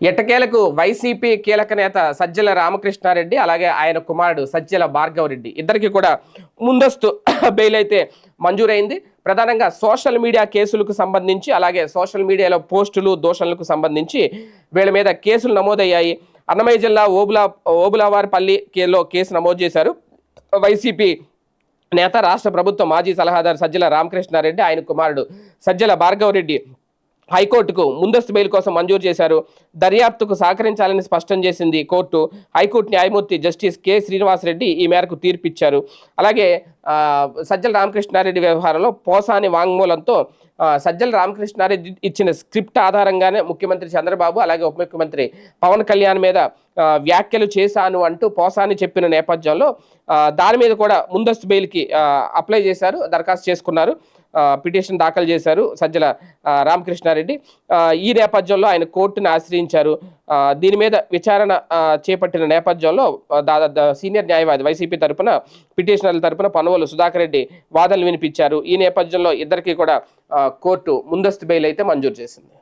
ఎట్టకేలకు వైసీపీ కీలక నేత సజ్జల రామకృష్ణారెడ్డి అలాగే ఆయన కుమారుడు సజ్జల భార్గవరెడ్డి. ఇద్దరికి కూడా ముందస్తు బెయిల్ అయితే మంజూరైంది. ప్రధానంగా సోషల్ మీడియా కేసులకు సంబంధించి అలాగే సోషల్ మీడియాలో పోస్టులు దోషణలకు సంబంధించి వీళ్ళ మీద కేసులు నమోదయ్యాయి. అన్నమయ్య జిల్లా ఓబులా ఓబులావారిపల్లిలో కేలో కేసు నమోదు చేశారు. వైసీపీ నేత రాష్ట్ర ప్రభుత్వ మాజీ సలహాదారు సజ్జల రామకృష్ణారెడ్డి ఆయన కుమారుడు సజ్జల భార్గవరెడ్డి. హైకోర్టుకు ముందస్తు బెయిల్ కోసం మంజూరు చేశారు. దర్యాప్తుకు సహకరించాలని స్పష్టం చేసింది కోర్టు. హైకోర్టు న్యాయమూర్తి జస్టిస్ కె. శ్రీనివాసరెడ్డి ఈ మేరకు తీర్పిచ్చారు. అలాగే సజ్జల రామకృష్ణారెడ్డి వ్యవహారంలో పోసాని వాంగ్మూలంతో సజ్జల రామకృష్ణారెడ్డి ఇచ్చిన స్క్రిప్ట్ ఆధారంగానే ముఖ్యమంత్రి చంద్రబాబు అలాగే ఉప ముఖ్యమంత్రి పవన్ కళ్యాణ్ మీద వ్యాఖ్యలు చేశాను అంటూ పోసాని చెప్పిన నేపథ్యంలో దాని మీద కూడా ముందస్తు బెయిల్కి అప్లై చేశారు దరఖాస్తు చేసుకున్నారు. పిటిషన్ దాఖలు చేశారు సజ్జల రామకృష్ణారెడ్డి. ఈ నేపథ్యంలో ఆయన కోర్టును ఆశ్రయించారు. దీని మీద విచారణ చేపట్టిన నేపథ్యంలో దాదా సీనియర్ న్యాయవాది వైసీపీ తరపున పిటిషనర్ల తరపున పనువలు సుధాకర్ రెడ్డి వాదనలు వినిపించారు. ఈ నేపథ్యంలో ఇద్దరికి కూడా కోర్టు ముందస్తు బెయిల్ అయితే మంజూరు చేసింది.